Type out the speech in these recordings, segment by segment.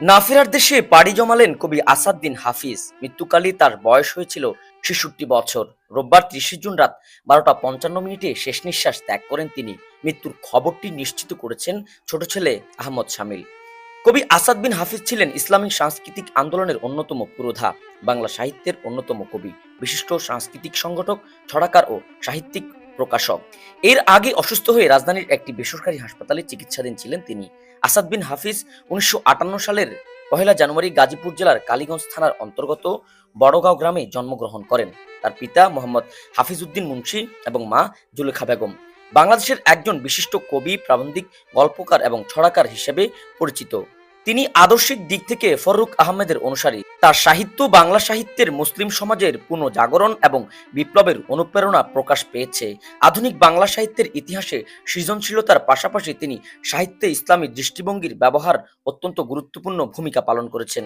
না ফেরার দেশে পাড়ি জমালেন কবি আসাদ হাফিজ। মৃত্যুকালে তার বয়স হয়েছিল ছেষট্টি বছর। রোববার ত্রিশে জুন রাত বারোটা পঞ্চান্ন মিনিটে শেষ নিঃশ্বাস ত্যাগ করেন তিনি। মৃত্যুর খবরটি নিশ্চিত করেছেন ছোট ছেলে আহমদ শামিল। কবি আসাদ বিন হাফিজ ছিলেন ইসলামিক সাংস্কৃতিক আন্দোলনের অন্যতম পুরোধা, বাংলা সাহিত্যের অন্যতম কবি। বিশিষ্ট সাংস্কৃতিক সংগঠক, ছড়াকার ও সাহিত্যিক প্রকাশক। এর আগে অসুস্থ হয়ে রাজধানীর একটি বেসরকারি হাসপাতালে চিকিৎসাধীন ছিলেন তিনি। আসাদ বিন হাফিজ উনিশশো আটান্ন সালের পহেলা জানুয়ারি গাজীপুর জেলার কালীগঞ্জ থানার অন্তর্গত বড়গাঁও গ্রামে জন্মগ্রহণ করেন। তার পিতা মোহাম্মদ হাফিজউদ্দিন মুন্সি এবং মা জুলেখা বেগম। বাংলাদেশের একজন বিশিষ্ট কবি, প্রাবন্ধিক, গল্পকার এবং ছড়াকার হিসেবে পরিচিত। তিনি আদর্শিক দিক থেকে ফররুক আহমেদের অনুসারী। তার সাহিত্য, বাংলা সাহিত্যের মুসলিম সমাজের পুনঃজাগরণ এবং বিপ্লবের অনুপ্রেরণা প্রকাশ পেয়েছে। আধুনিক বাংলা সাহিত্যের ইতিহাসে সৃজনশীলতার পাশাপাশি তিনি সাহিত্যে ইসলামী দৃষ্টিভঙ্গির ব্যবহার অত্যন্ত গুরুত্বপূর্ণ ভূমিকা পালন করেছেন।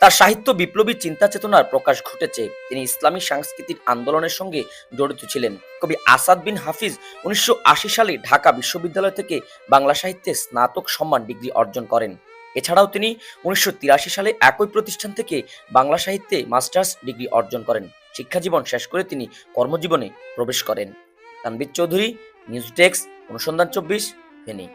তার সাহিত্য বিপ্লবী চিন্তা চেতনার প্রকাশ ঘটেছে। তিনি ইসলামী সাংস্কৃতিক আন্দোলনের সঙ্গে জড়িত ছিলেন। কবি আসাদ বিন হাফিজ উনিশশো আশি সালে ঢাকা বিশ্ববিদ্যালয় থেকে বাংলা সাহিত্যে স্নাতক সম্মান ডিগ্রি অর্জন করেন। এছাড়াও তিনি উনিশশো তিরাশি সালে একই প্রতিষ্ঠান থেকে বাংলা সাহিত্যে মাস্টার্স ডিগ্রি অর্জন করেন। শিক্ষাজীবন শেষ করে তিনি কর্মজীবনে প্রবেশ করেন। তানবির চৌধুরী, নিউজ ডেস্ক, অনুসন্ধান চব্বিশ, ফেনী।